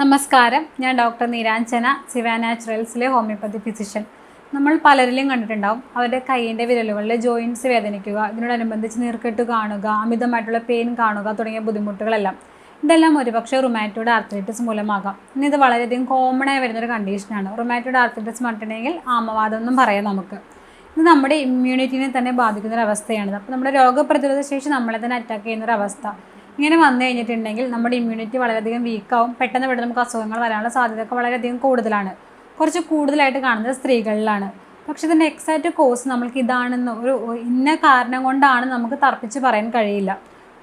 നമസ്കാരം. ഞാൻ ഡോക്ടർ നീരാഞ്ജന ശിവ നാച്ചുറൽസിലെ ഹോമിയോപ്പതി ഫിസിഷ്യൻ നമ്മൾ പലരിലും കണ്ടിട്ടുണ്ടാവും അവരുടെ കൈയിന്റെ വിരലുകളിലെ ജോയിന്റ്സ് വേദനിക്കുക ഇതിനോടനുബന്ധിച്ച് നീർക്കെട്ട് കാണുക അമിതമായിട്ടുള്ള പെയിൻ കാണുക തുടങ്ങിയ ബുദ്ധിമുട്ടുകളെല്ലാം. ഇതെല്ലാം ഒരുപക്ഷെ റുമാറ്റോഡ് ആർത്രൈറ്റിസ് മൂലമാകാം. ഇനി ഇത് വളരെയധികം കോമൺ ആയി വരുന്നൊരു കണ്ടീഷനാണ് റുമാറ്റോഡ് ആർത്രൈറ്റിസ് പറഞ്ഞിട്ടുണ്ടെങ്കിൽ ആമവാദം എന്നും പറയാം നമുക്ക്. ഇത് നമ്മുടെ ഇമ്മ്യൂണിറ്റിനെ തന്നെ ബാധിക്കുന്ന ഒരു അവസ്ഥയാണ് അപ്പോൾ നമ്മുടെ രോഗപ്രതിരോധ ശേഷി നമ്മളെ തന്നെ അറ്റാക്ക് ചെയ്യുന്ന ഒരു അവസ്ഥ ഇങ്ങനെ വന്നു കഴിഞ്ഞിട്ടുണ്ടെങ്കിൽ നമ്മുടെ ഇമ്മ്യൂണിറ്റി വളരെയധികം വീക്കാവും പെട്ടെന്ന് പെട്ടെന്ന് നമുക്ക് അസുഖങ്ങൾ വരാനുള്ള സാധ്യത സാധ്യതയൊക്കെ വളരെയധികം കൂടുതലാണ്. കുറച്ച് കൂടുതലായിട്ട് കാണുന്നത് സ്ത്രീകളിലാണ്. പക്ഷെ ഇതിന്റെ എക്സാക്റ്റ് കോസ് നമ്മൾക്ക് ഇതാണെന്ന് ഒരു ഇന്ന കാരണം കൊണ്ടാണ് നമുക്ക് തർപ്പിച്ച് പറയാൻ കഴിയില്ല.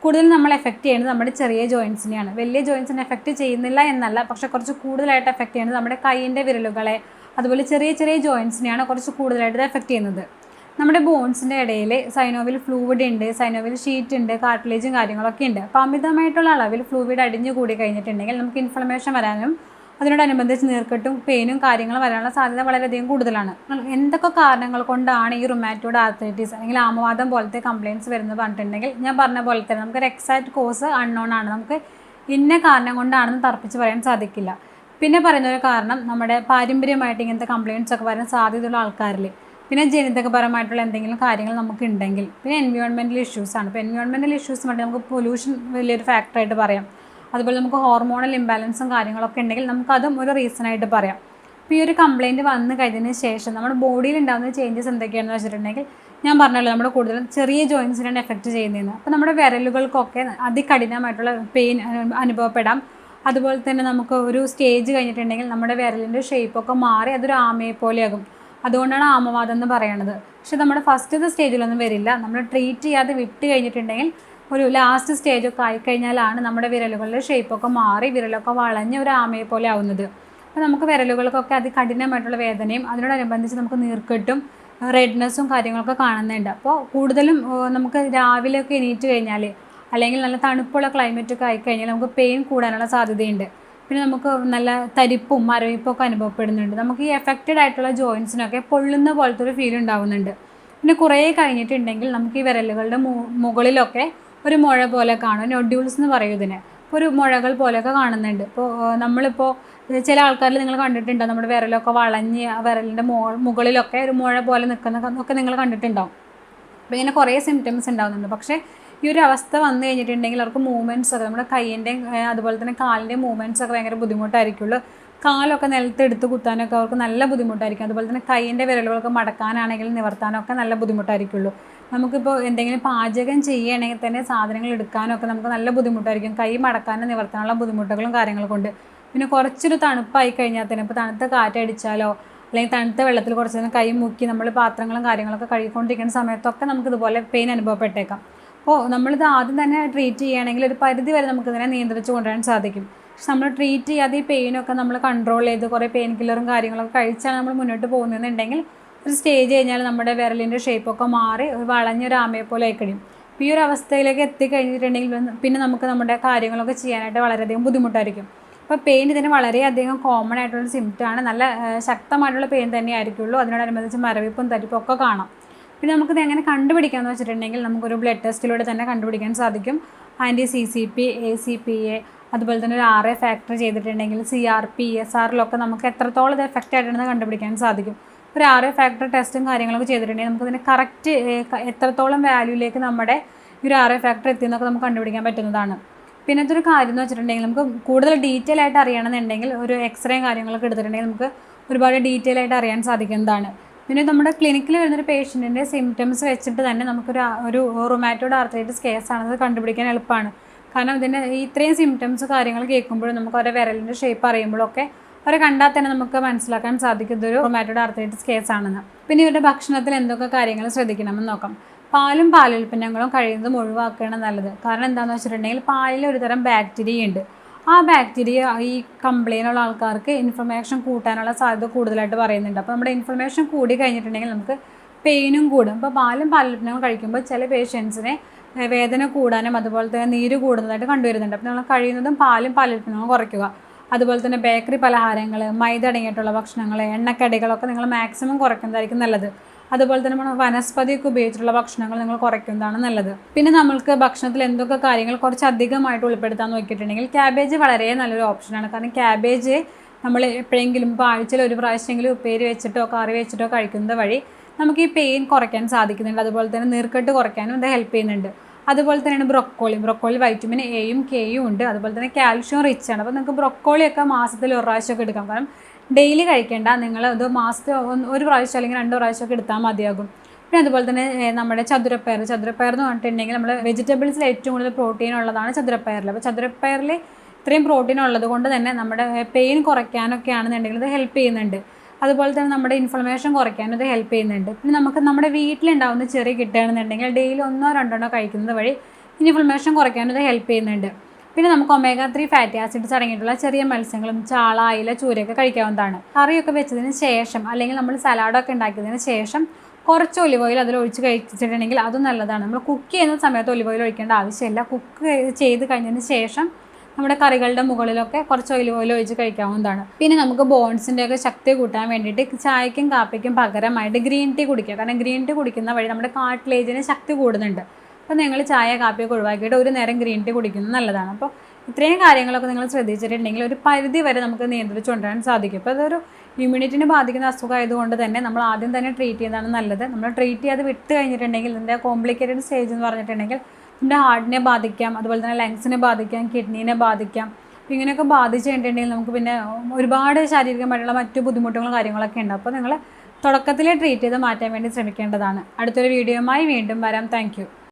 കൂടുതലും നമ്മൾ എഫക്റ്റ് ചെയ്യുന്നത് നമ്മുടെ ചെറിയ ജോയിൻസിനെയാണ് വലിയ ജോയിൻസിനെ എഫക്റ്റ് ചെയ്യുന്നില്ല എന്നല്ല പക്ഷേ കുറച്ച് കൂടുതലായിട്ട് എഫക്റ്റ് ചെയ്യുന്നത് നമ്മുടെ കൈയിന്റെ വിരലുകളെ അതുപോലെ ചെറിയ ചെറിയ ജോയിൻസിനെയാണ് കുറച്ച് കൂടുതലായിട്ട് എഫക്റ്റ് ചെയ്യുന്നത്. നമ്മുടെ ബോൺസിന്റെ ഇടയിൽ സൈനോവിൽ ഫ്ലൂയിഡ് ഉണ്ട് സൈനോവിൽ ഷീറ്റ് ഉണ്ട് കാർട്ടിലേജും കാര്യങ്ങളൊക്കെ ഉണ്ട്. അപ്പോൾ അമിതമായിട്ടുള്ള അളവിൽ ഫ്ലൂയിഡ് അടിഞ്ഞു കൂടി കഴിഞ്ഞിട്ടുണ്ടെങ്കിൽ നമുക്ക് ഇൻഫ്ലമേഷൻ വരാനും അതിനോടനുബന്ധിച്ച് നീർക്കെട്ടും പെയിനും കാര്യങ്ങളും വരാനുള്ള സാധ്യത വളരെയധികം കൂടുതലാണ്. എന്തൊക്കെ കാരണങ്ങൾ കൊണ്ടാണ് ഈ റുമാറ്റോഡ് ആർത്രൈറ്റിസ് അല്ലെങ്കിൽ ആമവാദം പോലത്തെ കംപ്ലയിന്റ്സ് വരുന്നത് പറഞ്ഞിട്ടുണ്ടെങ്കിൽ ഞാൻ പറഞ്ഞ പോലെ തന്നെ നമുക്കൊരു എക്സാക്ട് കോസ് അൺനോൺ ആണ്. നമുക്ക് ഇന്ന കാരണം കൊണ്ടാണെന്ന് തർപ്പിച്ച് പറയാൻ സാധിക്കില്ല. പിന്നെ പറയുന്ന ഒരു കാരണം നമ്മുടെ പാരമ്പര്യമായിട്ട് ഇങ്ങനത്തെ കംപ്ലയിന്റ്സ് ഒക്കെ വരാൻ സാധ്യതയുള്ള ആൾക്കാരിൽ പിന്നെ ജനിതകപരമായിട്ടുള്ള എന്തെങ്കിലും കാര്യങ്ങൾ നമുക്ക് ഉണ്ടെങ്കിൽ പിന്നെ എൻവയോൺമെന്റൽ ഇഷ്യൂസാണ് ഇപ്പോൾ എൻവയോൺമെന്റൽ ഇഷ്യൂസ് വേണ്ടി നമുക്ക് പൊല്യൂഷൻ വലിയൊരു ഫാക്ടറായിട്ട് പറയാം. അതുപോലെ നമുക്ക് ഹോർമോണൽ ഇംബാലൻസും കാര്യങ്ങളൊക്കെ ഉണ്ടെങ്കിൽ നമുക്കതും ഒരു റീസണായിട്ട് പറയാം. അപ്പോൾ ഈ ഒരു കംപ്ലയിന്റ് വന്നു കഴിഞ്ഞതിന് ശേഷം നമ്മുടെ ബോഡിയിൽ ഉണ്ടാകുന്ന ചേഞ്ചസ് എന്തൊക്കെയാണെന്ന് വെച്ചിട്ടുണ്ടെങ്കിൽ ഞാൻ പറഞ്ഞല്ലോ നമ്മുടെ കൂടുതലും ചെറിയ ജോയിൻസിനാണ് എഫക്റ്റ് ചെയ്യുന്നതെന്ന്. അപ്പോൾ നമ്മുടെ വിരലുകൾക്കൊക്കെ അതികഠിനമായിട്ടുള്ള പെയിൻ അനുഭവപ്പെടാം. അതുപോലെ തന്നെ നമുക്ക് ഒരു സ്റ്റേജ് കഴിഞ്ഞിട്ടുണ്ടെങ്കിൽ നമ്മുടെ വിരലിന്റെ ഷേപ്പൊക്കെ മാറി അതൊരു ആമയെ പോലെയാകും അതുകൊണ്ടാണ് ആമവാദം എന്ന് പറയണത്. പക്ഷെ നമ്മുടെ ഫസ്റ്റത്തെ സ്റ്റേജിലൊന്നും വരില്ല. നമ്മൾ ട്രീറ്റ് ചെയ്യാതെ വിട്ട് കഴിഞ്ഞിട്ടുണ്ടെങ്കിൽ ഒരു ലാസ്റ്റ് സ്റ്റേജൊക്കെ ആയിക്കഴിഞ്ഞാലാണ് നമ്മുടെ വിരലുകളുടെ ഷേപ്പൊക്കെ മാറി വിരലൊക്കെ വളഞ്ഞ് ഒരു ആമയെ പോലെ ആവുന്നത്. അപ്പോൾ നമുക്ക് വിരലുകൾക്കൊക്കെ അതികഠിനമായിട്ടുള്ള വേദനയും അതിനോടനുബന്ധിച്ച് നമുക്ക് നീർക്കെട്ടും റെഡ്നെസ്സും കാര്യങ്ങളൊക്കെ കാണുന്നുണ്ട്. അപ്പോൾ കൂടുതലും നമുക്ക് രാവിലെയൊക്കെ എണീറ്റ് കഴിഞ്ഞാൽ അല്ലെങ്കിൽ നല്ല തണുപ്പുള്ള ക്ലൈമറ്റൊക്കെ ആയിക്കഴിഞ്ഞാൽ നമുക്ക് പെയിൻ കൂടാനുള്ള സാധ്യതയുണ്ട്. പിന്നെ നമുക്ക് നല്ല തരിപ്പും മരവിപ്പും ഒക്കെ അനുഭവപ്പെടുന്നുണ്ട്. നമുക്ക് ഈ എഫക്റ്റഡ് ആയിട്ടുള്ള ജോയിൻസിനൊക്കെ പൊള്ളുന്ന പോലത്തെ ഒരു ഫീൽ ഉണ്ടാവുന്നുണ്ട്. പിന്നെ കുറേ കഴിഞ്ഞിട്ടുണ്ടെങ്കിൽ നമുക്ക് ഈ വിരലുകളുടെ മുകളിലൊക്കെ ഒരു മുഴ പോലെ കാണും. നൊഡ്യൂൾസ് എന്ന് പറയും ഇതിന്. ഒരു മുഴകൾ പോലെയൊക്കെ കാണുന്നുണ്ട്. ഇപ്പോൾ നമ്മളിപ്പോൾ ചില ആൾക്കാരിൽ നിങ്ങൾ കണ്ടിട്ടുണ്ടോ? നമ്മുടെ വിരലൊക്കെ വളഞ്ഞ് വിരലിന്റെ മോ മുകളിലൊക്കെ ഒരു മുഴ പോലെ നിൽക്കുന്ന ഒക്കെ നിങ്ങൾ കണ്ടിട്ടുണ്ടാവും അപ്പോൾ ഇങ്ങനെ കുറേ സിംറ്റംസ് ഉണ്ടാകുന്നുണ്ട് പക്ഷേ ഈ ഒരു അവസ്ഥ വന്നു കഴിഞ്ഞിട്ടുണ്ടെങ്കിൽ അവർക്ക് മൂവ്മെന്റ്സ് ഒക്കെ നമ്മുടെ കൈയിന്റെയും അതുപോലെ തന്നെ കാലിന്റെ മൂവ്മെന്റ്സ് ഒക്കെ ഭയങ്കര ബുദ്ധിമുട്ടായിരിക്കുള്ളൂ. കാലൊക്കെ നിലത്തെടുത്ത് കുത്താനൊക്കെ അവർക്ക് നല്ല ബുദ്ധിമുട്ടായിരിക്കും. അതുപോലെ തന്നെ കൈയിന്റെ വിരലുകളൊക്കെ മടക്കാനാണെങ്കിലും നിവർത്താനൊക്കെ നല്ല ബുദ്ധിമുട്ടായിരിക്കുള്ളൂ. നമുക്കിപ്പോൾ എന്തെങ്കിലും പാചകം ചെയ്യുകയാണെങ്കിൽ തന്നെ സാധനങ്ങൾ എടുക്കാനൊക്കെ നമുക്ക് നല്ല ബുദ്ധിമുട്ടായിരിക്കും. കൈ മടക്കാനും നിവർത്താനുള്ള ബുദ്ധിമുട്ടുകളും കാര്യങ്ങളൊക്കെ ഉണ്ട്. പിന്നെ കുറച്ചൊരു തണുപ്പായി കഴിഞ്ഞാൽ തന്നെ ഇപ്പോൾ തണുത്ത കാറ്റടിച്ചാലോ അല്ലെങ്കിൽ തണുത്ത വെള്ളത്തിൽ കുറച്ച് നേരം കൈ മുക്കി നമ്മൾ പാത്രങ്ങളും കാര്യങ്ങളൊക്കെ കഴുകിക്കൊണ്ടിരിക്കുന്ന സമയത്തൊക്കെ നമുക്കിതുപോലെ പെയിൻ അനുഭവപ്പെട്ടേക്കാം. അപ്പോൾ നമ്മളിത് ആദ്യം തന്നെ ട്രീറ്റ് ചെയ്യുകയാണെങ്കിൽ ഒരു പരിധി വരെ നമുക്ക് ഇതിനെ നിയന്ത്രിച്ച് കൊണ്ടുവരാൻ സാധിക്കും. പക്ഷെ നമ്മൾ ട്രീറ്റ് ചെയ്യാതെ ഈ പെയിനൊക്കെ നമ്മൾ കൺട്രോൾ ചെയ്ത് കുറേ പെയിൻ കില്ലറും കാര്യങ്ങളൊക്കെ കഴിച്ചാണ് നമ്മൾ മുന്നോട്ട് പോകുന്നതെന്നുണ്ടെങ്കിൽ ഒരു സ്റ്റേജ് കഴിഞ്ഞാൽ നമ്മുടെ വിരലിന്റെ ഷേപ്പൊക്കെ മാറി ഒരു വളഞ്ഞൊരു ആമയെ പോലെ ആയിക്കഴിയും. ഈ ഒരു അവസ്ഥയിലേക്ക് എത്തിക്കഴിഞ്ഞിട്ടുണ്ടെങ്കിൽ പിന്നെ- നമുക്ക് നമ്മുടെ കാര്യങ്ങളൊക്കെ ചെയ്യാനായിട്ട് വളരെയധികം ബുദ്ധിമുട്ടായിരിക്കും. അപ്പോൾ പെയിൻ ഇതിന് വളരെയധികം കോമൺ ആയിട്ടുള്ള സിംറ്റമാണ് നല്ല ശക്തമായിട്ടുള്ള പെയിൻ തന്നെ ആയിരിക്കുള്ളൂ അതിനോടനുബന്ധിച്ച് മരവിപ്പും തരിപ്പും ഒക്കെ കാണാം. പിന്നെ നമുക്കിത് എങ്ങനെ കണ്ടുപിടിക്കാമെന്ന് വെച്ചിട്ടുണ്ടെങ്കിൽ നമുക്കൊരു ബ്ലഡ് ടെസ്റ്റിലൂടെ തന്നെ കണ്ടുപിടിക്കാൻ സാധിക്കും. Anti C C P A C P A അതുപോലെ തന്നെ ഒരു ആർ എ ഫാക്ടർ ചെയ്തിട്ടുണ്ടെങ്കിൽ സി ആർ പി എസ് ആറിലൊക്കെ നമുക്ക് എത്രത്തോളം ഇത് എഫക്റ്റ് ആയിട്ടുണ്ടെന്ന് കണ്ടുപിടിക്കാൻ സാധിക്കും. ഒരു ആർ എ ഫാക്ടർ ടെസ്റ്റും കാര്യങ്ങളൊക്കെ ചെയ്തിട്ടുണ്ടെങ്കിൽ നമുക്കതിന് കറക്റ്റ് എത്രത്തോളം വാല്യൂയിലേക്ക് നമ്മുടെ ഈ ഒരു ആർ എ ഫാക്ടർ എത്തിയെന്നൊക്കെ നമുക്ക് കണ്ടുപിടിക്കാൻ പറ്റുന്നതാണ്. പിന്നത്തെ ഒരു കാര്യം എന്ന് വെച്ചിട്ടുണ്ടെങ്കിൽ നമുക്ക് കൂടുതൽ ഡീറ്റെയിൽ ആയിട്ട് അറിയണമെന്നുണ്ടെങ്കിൽ ഒരു എക്സ്റേയും കാര്യങ്ങളൊക്കെ എടുത്തിട്ടുണ്ടെങ്കിൽ നമുക്ക് ഒരുപാട് ഡീറ്റെയിൽ ആയിട്ട് അറിയാൻ സാധിക്കുന്നതാണ്. പിന്നെ നമ്മുടെ ക്ലിനിക്കിൽ വരുന്നൊരു പേഷ്യന്റിന്റെ സിംറ്റംസ് വെച്ചിട്ട് തന്നെ നമുക്കൊരു ഒരു റൊമാറ്റോഡ് ആർത്രൈറ്റിസ് ആണെന്ന് കണ്ടുപിടിക്കാൻ എളുപ്പമാണ്. കാരണം ഇതിന്റെ ഇത്രയും സിംറ്റംസ് കാര്യങ്ങൾ കേൾക്കുമ്പോഴും നമുക്ക് ഓരോ വിരലിന്റെ ഷേപ്പ് അറിയുമ്പോഴൊക്കെ അവരെ കണ്ടാൽ തന്നെ നമുക്ക് മനസ്സിലാക്കാൻ സാധിക്കും ഇതൊരു റൊമാറ്റോഡ് ആർത്രൈറ്റിസ് കേസാണെന്ന് പിന്നെ ഇവരുടെ ഭക്ഷണത്തിൽ എന്തൊക്കെ കാര്യങ്ങൾ ശ്രദ്ധിക്കണമെന്ന് നോക്കാം. പാലും പാലുൽപ്പന്നങ്ങളും കഴിയുന്നതും ഒഴിവാക്കുകയാണ് നല്ലത്. കാരണം എന്താണെന്ന് വെച്ചിട്ടുണ്ടെങ്കിൽ പാലിൽ ഒരുതരം ബാക്ടീരിയ ഉണ്ട്. ആ ബാക്ടീരിയ ഈ കംപ്ലൈന്റ് ഉള്ള ആൾക്കാർക്ക് ഇൻഫർമേഷൻ കൂട്ടാനുള്ള സാധ്യത കൂടുതലായിട്ട് പറയുന്നുണ്ട്. അപ്പോൾ നമ്മുടെ ഇൻഫർമേഷൻ കൂടി കഴിഞ്ഞിട്ടുണ്ടെങ്കിൽ നമുക്ക് പെയിനും കൂടും. ഇപ്പോൾ പാലും പാലുൽപ്പന്നങ്ങൾ കഴിക്കുമ്പോൾ ചില പേഷ്യൻസിനെ വേദന കൂടാനും അതുപോലെ തന്നെ നീര് കൂടുന്നതായിട്ട് കണ്ടുവരുന്നുണ്ട്. അപ്പോൾ നമ്മൾ കഴിയുന്നതും പാലും പാലുൽപ്പന്നങ്ങളും കുറയ്ക്കുക. അതുപോലെ തന്നെ ബേക്കറി പലഹാരങ്ങൾ മൈദ അടങ്ങിയിട്ടുള്ള ഭക്ഷണങ്ങൾ എണ്ണക്കടികളൊക്കെ നിങ്ങൾ മാക്സിമം കുറയ്ക്കുന്നതായിരിക്കും നല്ലത്. അതുപോലെ തന്നെ വനസ്പതിയൊക്കെ ഉപയോഗിച്ചിട്ടുള്ള ഭക്ഷണങ്ങൾ നിങ്ങൾ കുറയ്ക്കുന്നതാണ് നല്ലത്. പിന്നെ നമ്മൾക്ക് ഭക്ഷണത്തിൽ എന്തൊക്കെ കാര്യങ്ങൾ കുറച്ച് അധികമായിട്ട് ഉൾപ്പെടുത്താൻ നോക്കിയിട്ടുണ്ടെങ്കിൽ ക്യാബേജ് വളരെ നല്ലൊരു ഓപ്ഷനാണ് കാരണം ക്യാബേജ് നമ്മൾ എപ്പോഴെങ്കിലും ഇപ്പോൾ ആഴ്ചയിൽ ഒരു പ്രാവശ്യമെങ്കിലും ഉപ്പേരി വെച്ചിട്ടോ കറി വെച്ചിട്ടോ കഴിക്കുന്നത് വഴി നമുക്ക് ഈ പെയിൻ കുറയ്ക്കാൻ സാധിക്കുന്നുണ്ട്. അതുപോലെ തന്നെ നീർക്കെട്ട് കുറയ്ക്കാനും ഇത് ഹെൽപ്പ് ചെയ്യുന്നുണ്ട്. അതുപോലെ തന്നെയാണ് ബ്രൊക്കോളി. ബ്രൊക്കോളി വൈറ്റമിൻ എയും കെയും ഉണ്ട്. അതുപോലെ തന്നെ കാൽഷ്യം റിച്ച് ആണ്. അപ്പോൾ നിങ്ങൾക്ക് ബ്രൊക്കോളിയൊക്കെ മാസത്തിൽ ഒരു പ്രാവശ്യമൊക്കെ എടുക്കാം. കാരണം ഡെയിലി കഴിക്കേണ്ട. നിങ്ങൾ അത് മാസ്ക് ഒരു പ്രാവശ്യം അല്ലെങ്കിൽ രണ്ട് പ്രാവശ്യമൊക്കെ എടുത്താൽ മതിയാകും. പിന്നെ അതുപോലെ തന്നെ നമ്മുടെ ചതുരപ്പയർ. ചതുരപ്പയർ എന്ന് പറഞ്ഞിട്ടുണ്ടെങ്കിൽ നമ്മൾ വെജിറ്റബിൾസിൽ ഏറ്റവും കൂടുതൽ പ്രോട്ടീൻ ഉള്ളതാണ് ചതുരപ്പയറിൽ അപ്പോൾ ചതുരപ്പയറിൽ ഇത്രയും പ്രോട്ടീൻ ഉള്ളത് കൊണ്ട് തന്നെ നമ്മുടെ പെയിൻ കുറയ്ക്കാനൊക്കെ ആണെന്നുണ്ടെങ്കിൽ ഇത് ഹെൽപ്പ് ചെയ്യുന്നുണ്ട്. അതുപോലെ തന്നെ നമ്മുടെ ഇൻഫ്ലമേഷൻ കുറയ്ക്കാനും ഇത് ഹെൽപ്പ് ചെയ്യുന്നുണ്ട്. പിന്നെ നമുക്ക് നമ്മുടെ വീട്ടിലുണ്ടാവുന്ന ചെറിയ കിട്ടുകയാണെന്നുണ്ടെങ്കിൽ ഡെയിലി ഒന്നോ രണ്ടെണ്ണോ കഴിക്കുന്നത് വഴി ഇൻഫ്ലമേഷൻ കുറയ്ക്കാനും ഇത് ഹെൽപ്പ് ചെയ്യുന്നുണ്ട്. പിന്നെ നമുക്ക് ഒമേഗ ത്രീ ഫാറ്റി ആസിഡ്സ് അടങ്ങിയിട്ടുള്ള ചെറിയ മത്സ്യങ്ങളും ചാള അയില ചൂരയൊക്കെ കഴിക്കാവുന്നതാണ്. കറിയൊക്കെ വെച്ചതിന് ശേഷം അല്ലെങ്കിൽ നമ്മൾ സലാഡൊക്കെ ഉണ്ടാക്കിയതിന് ശേഷം കുറച്ച് ഒലിവ് ഓയിൽ അതിൽ ഒഴിച്ച് കഴിച്ചിട്ടുണ്ടെങ്കിൽ അതും നല്ലതാണ്. നമ്മൾ കുക്ക് ചെയ്യുന്ന സമയത്ത് ഒലിവ് ഓയിൽ ഒഴിക്കേണ്ട ആവശ്യമില്ല. കുക്ക് ചെയ്ത് കഴിഞ്ഞതിന് ശേഷം നമ്മുടെ കറികളുടെ മുകളിലൊക്കെ കുറച്ച് ഓയിൽ ഓയിൽ ഒഴിച്ച് കഴിക്കാവുന്നതാണ്. പിന്നെ നമുക്ക് ബോൺസിന്റെ ഒക്കെ ശക്തി കൂട്ടാൻ വേണ്ടിയിട്ട് ചായക്കും കാപ്പിക്കും പകരമായിട്ട് ഗ്രീൻ ടീ കുടിക്കുക. കാരണം ഗ്രീൻ ടീ കുടിക്കുന്ന വഴി നമ്മുടെ കാട്ടിലേജിന് ശക്തി കൂടുന്നുണ്ട്. അപ്പോൾ നിങ്ങൾ ചായ കാപ്പിയൊക്കെ ഒഴിവാക്കിയിട്ട് ഒരു നേരം ഗ്രീൻ ടീ കുടിക്കുന്നത് നല്ലതാണ്. അപ്പോൾ ഇത്രയും കാര്യങ്ങളൊക്കെ നിങ്ങൾ ശ്രദ്ധിച്ചിട്ടുണ്ടെങ്കിൽ ഒരു പരിധി വരെ നമുക്ക് നിയന്ത്രിച്ച് കൊണ്ടുവരാൻ സാധിക്കും. അപ്പോൾ അതൊരു ഇമ്മ്യൂണിറ്റിനെ ബാധിക്കുന്ന അസുഖമായതുകൊണ്ട് തന്നെ നമ്മൾ ആദ്യം തന്നെ ട്രീറ്റ് ചെയ്യുന്നതാണ് നല്ലത്. നമ്മൾ ട്രീറ്റ് ചെയ്ത് വിട്ട് കഴിഞ്ഞിട്ടുണ്ടെങ്കിൽ ഇതിന്റെ കോംപ്ലിക്കേറ്റഡ് സ്റ്റേജ് എന്ന് പറഞ്ഞിട്ടുണ്ടെങ്കിൽ നമ്മുടെ ഹാർട്ടിനെ ബാധിക്കാം അതുപോലെ തന്നെ ലങ്സിനെ ബാധിക്കാം കിഡ്നീനെ ബാധിക്കാം. ഇങ്ങനെയൊക്കെ ബാധിച്ച് കഴിഞ്ഞിട്ടുണ്ടെങ്കിൽ നമുക്ക് പിന്നെ ഒരുപാട് ശാരീരികമായിട്ടുള്ള മറ്റു ബുദ്ധിമുട്ടുകളും കാര്യങ്ങളൊക്കെ ഉണ്ട്. അപ്പോൾ നിങ്ങൾ തുടക്കത്തിലെ ട്രീറ്റ് ചെയ്ത് മാറ്റാൻ വേണ്ടി ശ്രമിക്കേണ്ടതാണ്. അടുത്തൊരു വീഡിയോയുമായി വീണ്ടും വരാം. താങ്ക്